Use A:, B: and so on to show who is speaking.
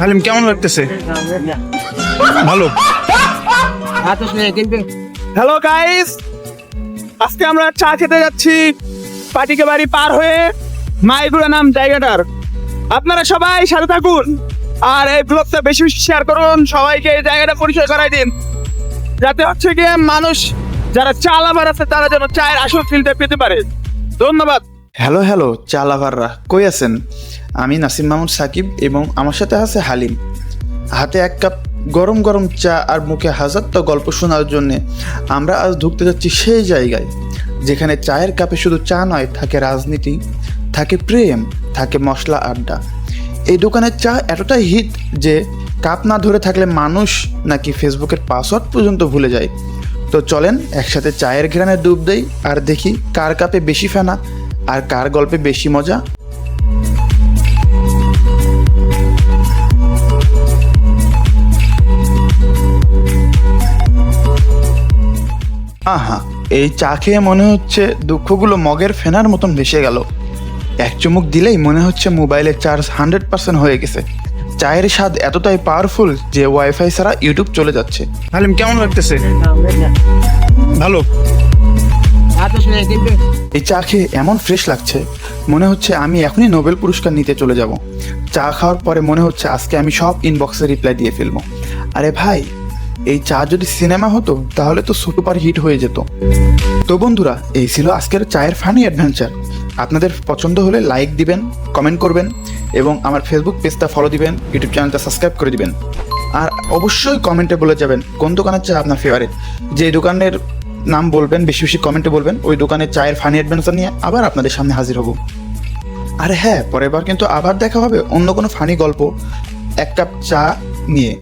A: হালিম, কেমন লাগতেছে? ভালো।
B: হ্যালো গাইস আজকে আমরা চা খেতে যাচ্ছি পাটিকে বাড়ি পার হয়ে মাইগুড়া নাম জায়গাটার। আপনারা সবাই সাথে থাকুন আর এই ব্লগটা বেশি বেশি শেয়ার করুন, সবাইকে এই জায়গাটা পরিচয় করাই দিন। যাতে হচ্ছে গিয়ে মানুষ, যারা চা লাভার আছে, তারা যেন চায়ের আসল ফিলটা পেতে পারে। ধন্যবাদ।
A: হ্যালো হ্যালো চা লাভাররা কই আছেন? আমি নাসিম মাহমুদ সাকিব এবং আমার সাথে আছে হালিম। হাতে এক কাপ গরম গরম চা আর মুখে হাজারটা গল্প শোনার জন্য আমরা আজ ঢুকতে যাচ্ছি সেই জায়গায়, যেখানে চায়ের কাপে শুধু চা নয়, থাকে রাজনীতি, থাকে প্রেম, থাকে মশলা আড্ডা। এই দোকানের চা এতটাই হিট যে কাপ না ধরে থাকলে মানুষ নাকি ফেসবুকের পাসওয়ার্ড পর্যন্ত ভুলে যায়। তো চলেন একসাথে চায়ের ঘেরানে ডুব দেই আর দেখি কার কাপে বেশি ফেনা আর কার গল্পে বেশি মজা? আহা এই চা খেয়ে মনে হচ্ছে দুঃখগুলো মগের ফেনার মতন ভেসে গেল। এক চুমুক দিলেই মনে হচ্ছে মোবাইলের চার্জ হান্ড্রেড পার্সেন্ট হয়ে গেছে। চায়ের স্বাদ এতটাই পাওয়ারফুল যে ওয়াইফাই ছাড়া ইউটিউব চলে যাচ্ছে। কেমন লাগতেছে? ভালো। এই চা খেয়ে এমন ফ্রেশ লাগছে, মনে হচ্ছে আমি এখনই নোবেল পুরস্কার নিতে চলে যাব। চা খাওয়ার পরে মনে হচ্ছে আজকে আমি সব ইনবক্সে রিপ্লাই দিয়ে ফেলব। আরে ভাই, এই চা যদি সিনেমা হতো, তাহলে তো সুপার হিট হয়ে যেত। তো বন্ধুরা, এই ছিল আজকের চায়ের ফানি অ্যাডভেঞ্চার আপনাদের পছন্দ হলে লাইক দিবেন কমেন্ট করবেন, এবং আমার ফেসবুক পেজটা ফলো দিবেন ইউটিউব চ্যানেলটা সাবস্ক্রাইব করে দিবেন। আর অবশ্যই কমেন্টে বলে যাবেন, কোন দোকানের চা আপনার ফেভারিট যে দোকানের নাম বলবেন, বেশি বেশি কমেন্টে বলবেন। ওই দোকানে চায়ের ফানি অ্যাডভেঞ্চার নিয়ে আবার আপনাদের সামনে হাজির হব। আর হ্যাঁ পরের বার কিন্তু আবার দেখা হবে, অন্য কোনো ফানি গল্প। এক কাপ চা নিয়ে।